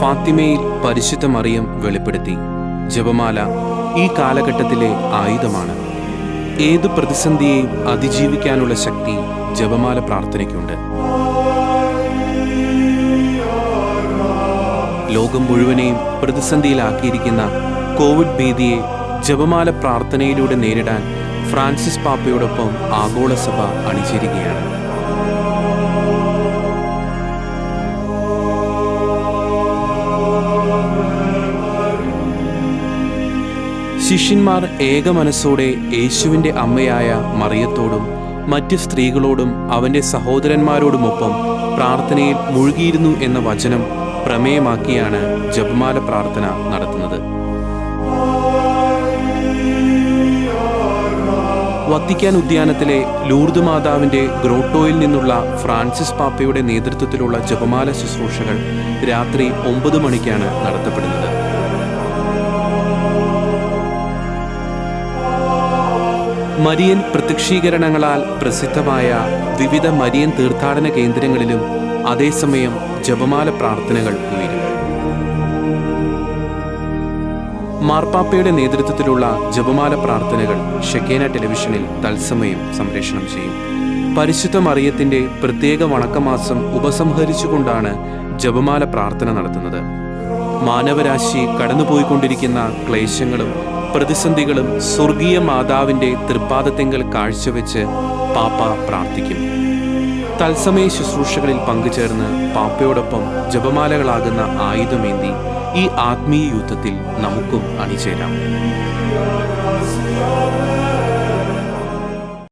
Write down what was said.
ഫാത്തിമയിൽ പരിശുദ്ധ മറിയം വെളിപ്പെടുത്തി. ജപമാല ഈ കാലഘട്ടത്തിലെ ആയുധമാണ്. ഏത് പ്രതിസന്ധിയെയും അതിജീവിക്കാനുള്ള ശക്തി ജപമാല പ്രാർത്ഥനയ്ക്കുണ്ട്. ലോകം മുഴുവനെയും പ്രതിസന്ധിയിലാക്കിയിരിക്കുന്ന കോവിഡ് ഭീതിയെ ജപമാല പ്രാർത്ഥനയിലൂടെ നേരിടാൻ ഫ്രാൻസിസ് പാപ്പയോടൊപ്പം ആഗോളസഭ അണിചേരുകയാണ്. ശിഷ്യന്മാർ ഏകമനസ്സോടെ യേശുവിന്റെ അമ്മയായ മറിയത്തോടും മറ്റ് സ്ത്രീകളോടും അവന്റെ സഹോദരന്മാരോടുമൊപ്പം പ്രാർത്ഥനയിൽ മുഴുകിയിരുന്നു എന്ന വചനം പ്രമേയമാക്കിയാണ് ജപമാല പ്രാർത്ഥന നടത്തുന്നത്. വത്തിക്കാൻ ഉദ്യാനത്തിലെ ലൂർദ് മാതാവിന്റെ ഗ്രോട്ടോയിൽ നിന്നുള്ള ഫ്രാൻസിസ് പാപ്പയുടെ നേതൃത്വത്തിലുള്ള ജപമാല ശുശ്രൂഷകൾ രാത്രി ഒമ്പത് മണിക്കാണ് നടത്തപ്പെടുന്നത്. മരിയൻ പ്രത്യക്ഷീകരണങ്ങളാൽ പ്രസിദ്ധമായ വിവിധ മരിയൻ തീർത്ഥാടന കേന്ദ്രങ്ങളിലും അതേസമയം ജപമാല പ്രാർത്ഥനകൾ ഉയരും. മാർപ്പാപ്പയുടെ നേതൃത്വത്തിലുള്ള ജപമാല പ്രാർത്ഥനകൾ ഷെക്കേന ടെലിവിഷനിൽ തത്സമയം സംപ്രേഷണം ചെയ്യും. പരിശുദ്ധ മറിയത്തിന്റെ പ്രത്യേക വണക്കമാസം ഉപസംഹരിച്ചുകൊണ്ടാണ് ജപമാല പ്രാർത്ഥന നടത്തുന്നത്. മാനവരാശി കടന്നുപോയിക്കൊണ്ടിരിക്കുന്ന ക്ലേശങ്ങളും പ്രതിസന്ധികളും സ്വർഗീയ മാതാവിന്റെ തൃപ്പാദത്തെങ്കൽ കാഴ്ചവെച്ച് പാപ്പ പ്രാർത്ഥിക്കും. തത്സമയ ശുശ്രൂഷകളിൽ പങ്കുചേർന്ന് പാപ്പയോടൊപ്പം ജപമാലകളാകുന്ന ആയുധമേന്തി ഈ ആത്മീയ യുദ്ധത്തിൽ നമുക്കും അണിചേരാം.